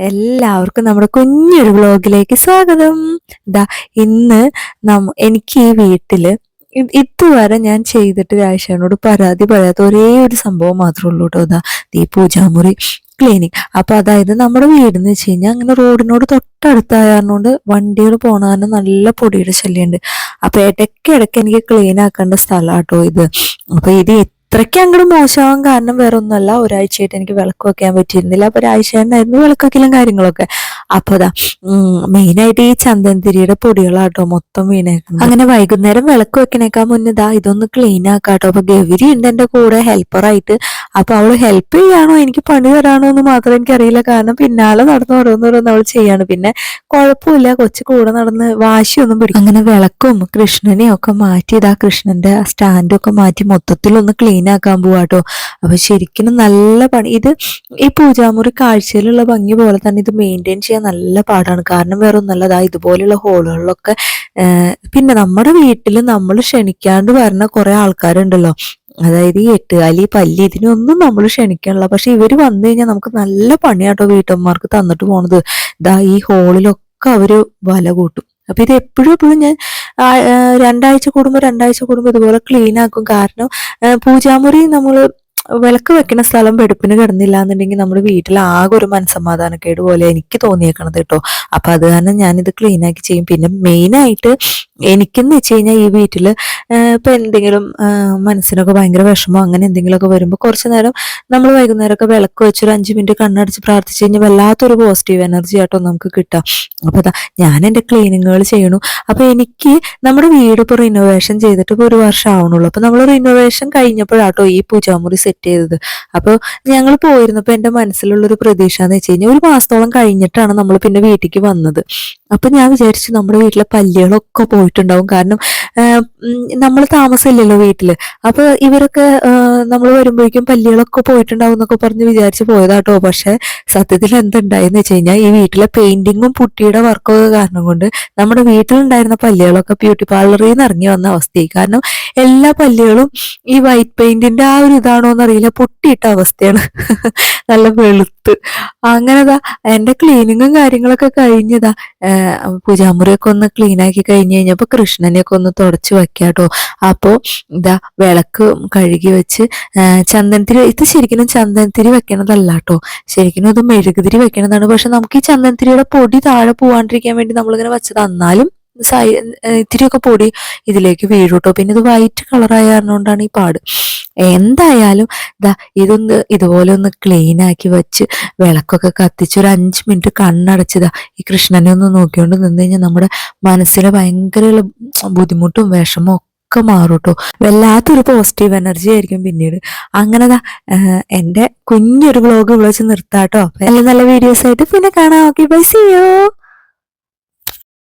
എല്ലാവർക്കും നമ്മുടെ കുഞ്ഞൊരു വ്ലോഗിലേക്ക് സ്വാഗതം. ഇതാ ഇന്ന് നമ്മ എനിക്ക് ഈ വീട്ടിൽ ഇതുവരെ ഞാൻ ചെയ്തിട്ട് രാശിയോട് പരാതി പറയാത്ത ഒരേ ഒരു സംഭവം മാത്രമേ ഉള്ളൂ കേട്ടോ ഇതാ ഈ പൂജാമുറി ക്ലീനിങ് അപ്പൊ അതായത് നമ്മുടെ വീടെന്ന് വെച്ച് കഴിഞ്ഞാൽ അങ്ങനെ റോഡിനോട് തൊട്ടടുത്തായതുകൊണ്ട് വണ്ടികൾ പോണാനും നല്ല പൊടിയുടെ ശല്യമുണ്ട് അപ്പൊ ഇടയ്ക്ക് ഇടയ്ക്ക് എനിക്ക് ക്ലീൻ ആക്കേണ്ട സ്ഥലമാട്ടോ ഇത്. അപ്പൊ ഇത് ഇത്രയ്ക്ക് അങ്ങോട്ട് മോശമാകാൻ കാരണം വേറെ ഒന്നുമല്ല ഒരാഴ്ചയായിട്ട് എനിക്ക് വിളക്ക് വെക്കാൻ പറ്റിയിരുന്നില്ല അപ്പൊ വിളക്ക് വെക്കലും കാര്യങ്ങളൊക്കെ. അപ്പൊ അതാ മെയിനായിട്ട് ഈ ചന്ദനതിരിയുടെ പൊടികളാട്ടോ മൊത്തം വീണേക്കുന്നത്. അങ്ങനെ വൈകുന്നേരം വിളക്ക് വെക്കണേക്കാൾ മുന്നേ ഇതാ ഇതൊന്ന് ക്ലീൻ ആക്കാട്ടോ. അപ്പൊ ഗൗരി ഉണ്ട് എന്റെ കൂടെ ഹെൽപ്പറായിട്ട് അപ്പൊ അവൾ ഹെൽപ്പ് ചെയ്യാണോ? എനിക്ക് പണി തരാണോ എന്ന് മാത്രം എനിക്കറിയില്ല. കാരണം പിന്നാലെ നടന്ന് ഓരോന്നോരോന്ന് അവൾ ചെയ്യാണ്. പിന്നെ കുഴപ്പമില്ല കൊച്ചു കൂടെ നടന്ന് വാശിയൊന്നും പിടിക്കും അങ്ങനെ വിളക്കും കൃഷ്ണനെയും ഒക്കെ മാറ്റി ഇതാ കൃഷ്ണന്റെ സ്റ്റാൻഡും ഒക്കെ മാറ്റി മൊത്തത്തിൽ ഒന്ന് ക്ലീൻ ആക്കാൻ പോവാട്ടോ. അപ്പൊ ശരിക്കും നല്ല പണി. ഇത് ഈ പൂജാമുറി കാഴ്ചയിലുള്ള ഭംഗി പോലെ തന്നെ ഇത് മെയിന്റെയിൻ ചെയ്യാൻ നല്ല പാടാണ്. കാരണം വേറെ ഒന്നല്ല ദാ ഇതുപോലെയുള്ള ഹോളുകളിലൊക്കെ പിന്നെ നമ്മുടെ വീട്ടിൽ നമ്മൾ ക്ഷണിക്കാണ്ട് വരുന്ന കുറെ ആൾക്കാരുണ്ടല്ലോ. അതായത് ഈ എട്ടുകാലി പല്ലി ഇതിനൊന്നും നമ്മൾ ക്ഷണിക്കണില്ല പക്ഷെ ഇവർ വന്നു കഴിഞ്ഞാൽ നമുക്ക് നല്ല പണിയാട്ടോ വീട്ടമ്മമാർക്ക് തന്നിട്ട് പോണത്. ദാ ഈ ഹോളിലൊക്കെ അവർ വല കൂട്ടും. അപ്പൊ ഇത് എപ്പോഴും എപ്പോഴും ഞാൻ രണ്ടാഴ്ച കൂടുമ്പോൾ രണ്ടാഴ്ച കൂടുമ്പോൾ ഇതുപോലെ ക്ലീൻ ആക്കും കാരണം പൂജാമുറി നമ്മൾ വിളക്ക് വെക്കുന്ന സ്ഥലം വെടുപ്പിന് കിടന്നില്ല എന്നുണ്ടെങ്കിൽ നമ്മുടെ വീട്ടിൽ ആകെ ഒരു മനസമാധാനക്കേട് പോലെ എനിക്ക് തോന്നിയേക്കണത് കേട്ടോ. അപ്പൊ അത് കാരണം ഞാനിത് ക്ലീൻ ആക്കി ചെയ്യും. പിന്നെ മെയിനായിട്ട് എനിക്കെന്ന് വെച്ച് കഴിഞ്ഞാൽ ഈ വീട്ടിൽ ഇപ്പൊ എന്തെങ്കിലും മനസ്സിനൊക്കെ ഭയങ്കര വിഷമോ അങ്ങനെ എന്തെങ്കിലുമൊക്കെ വരുമ്പോൾ കുറച്ച് നേരം നമ്മൾ വൈകുന്നേരമൊക്കെ വിളക്ക് വെച്ചൊരു അഞ്ച് മിനിറ്റ് കണ്ണടച്ച് പ്രാർത്ഥിച്ചു കഴിഞ്ഞാൽ വല്ലാത്തൊരു പോസിറ്റീവ് എനർജി ആട്ടോ നമുക്ക് കിട്ടാം. അപ്പൊ അതാ ഞാൻ എന്റെ ക്ലീനിങ്ങുകൾ ചെയ്യണു. അപ്പൊ എനിക്ക് നമ്മുടെ വീട് ഇപ്പോൾ റിനോവേഷൻ ചെയ്തിട്ട് ഇപ്പോൾ ഒരു വർഷം ആവണുള്ളൂ അപ്പൊ നമ്മൾ റിനോവേഷൻ കഴിഞ്ഞപ്പോഴാട്ടോ ഈ പൂജാമുറി സെറ്റ് ചെയ്തത്. അപ്പോൾ ഞങ്ങൾ പോയിരുന്നപ്പോൾ എന്റെ മനസ്സിലുള്ള ഒരു പ്രതീക്ഷ എന്ന് വെച്ച് കഴിഞ്ഞാൽ ഒരു മാസത്തോളം കഴിഞ്ഞിട്ടാണ് നമ്മൾ പിന്നെ വീട്ടിലേക്ക് വന്നത്. അപ്പൊ ഞാൻ വിചാരിച്ചു നമ്മുടെ വീട്ടിലെ പല്ലികളൊക്കെ പോയിട്ടുണ്ടാവും. കാരണം നമ്മൾ താമസമില്ലല്ലോ വീട്ടിൽ. അപ്പൊ ഇവരൊക്കെ നമ്മൾ വരുമ്പോഴേക്കും പല്ലികളൊക്കെ പോയിട്ടുണ്ടാവും എന്നൊക്കെ പറഞ്ഞ് വിചാരിച്ച് പോയതാട്ടോ. പക്ഷെ സത്യത്തിൽ എന്തുണ്ടായെന്ന് വെച്ച് കഴിഞ്ഞാൽ ഈ വീട്ടിലെ പെയിന്റിങ്ങും പുട്ടിയുടെ വർക്കൊക്കെ കാരണം കൊണ്ട് നമ്മുടെ വീട്ടിലുണ്ടായിരുന്ന പല്ലികളൊക്കെ ബ്യൂട്ടി പാർലറിൽ നിന്ന് ഇറങ്ങി വന്ന അവസ്ഥയായി. കാരണം എല്ലാ പല്ലികളും ഈ വൈറ്റ് പെയിന്റിന്റെ ആ ഒരു ഇതാണോ എന്നറിയില്ല പൊട്ടിയിട്ട അവസ്ഥയാണ്. നല്ല വെളുത്ത്. അങ്ങനെതാ എന്റെ ക്ലീനിങ്ങും കാര്യങ്ങളൊക്കെ കഴിഞ്ഞതാ. പൂജാമുറിയൊക്കെ ഒന്ന് ക്ലീൻ ആക്കി കഴിഞ്ഞ് കഴിഞ്ഞപ്പോ കൃഷ്ണനെയൊക്കെ ഒന്ന് തുടച്ച് വെക്കാട്ടോ അപ്പോ ഇതാ വിളക്ക് കഴുകി വെച്ച് ചന്ദനത്തിരി ഇത് ശരിക്കും ചന്ദനത്തിരി വെക്കണതല്ല കേട്ടോ ശരിക്കും ഇത് മെഴുകുതിരി വെക്കണതാണ്. പക്ഷെ നമുക്ക് ഈ ചന്ദനത്തിരിയുടെ പൊടി താഴെ പോവാണ്ടിരിക്കാൻ വേണ്ടി നമ്മളിങ്ങനെ വെച്ചത്. എന്നാലും സൈ ഇത്തിരിയൊക്കെ പൊടി ഇതിലേക്ക് വീഴൂട്ടോ. പിന്നെ ഇത് വൈറ്റ് കളറായ കൊണ്ടാണ് ഈ പാട്. എന്തായാലും ദാ ഇതൊന്ന് ഇതുപോലെ ഒന്ന് ക്ലീൻ ആക്കി വെച്ച് വിളക്കൊക്കെ കത്തിച്ച് ഒരു അഞ്ച് മിനിറ്റ് കണ്ണടച്ചതാ ഈ കൃഷ്ണനെ ഒന്ന് നോക്കിക്കൊണ്ട് നിന്ന് കഴിഞ്ഞാൽ നമ്മുടെ മനസ്സിലെ ഭയങ്കര ബുദ്ധിമുട്ടും വിഷമവും ഒക്കെ മാറും കേട്ടോ വല്ലാത്തൊരു പോസിറ്റീവ് എനർജി ആയിരിക്കും പിന്നീട്. അങ്ങനെതാ എന്റെ കുഞ്ഞൊരു വ്ളോഗ് വിളിച്ച് നിർത്താട്ടോ. നല്ല നല്ല വീഡിയോസ് ആയിട്ട് പിന്നെ കാണാം. ഓക്കെ ബൈ സിയോ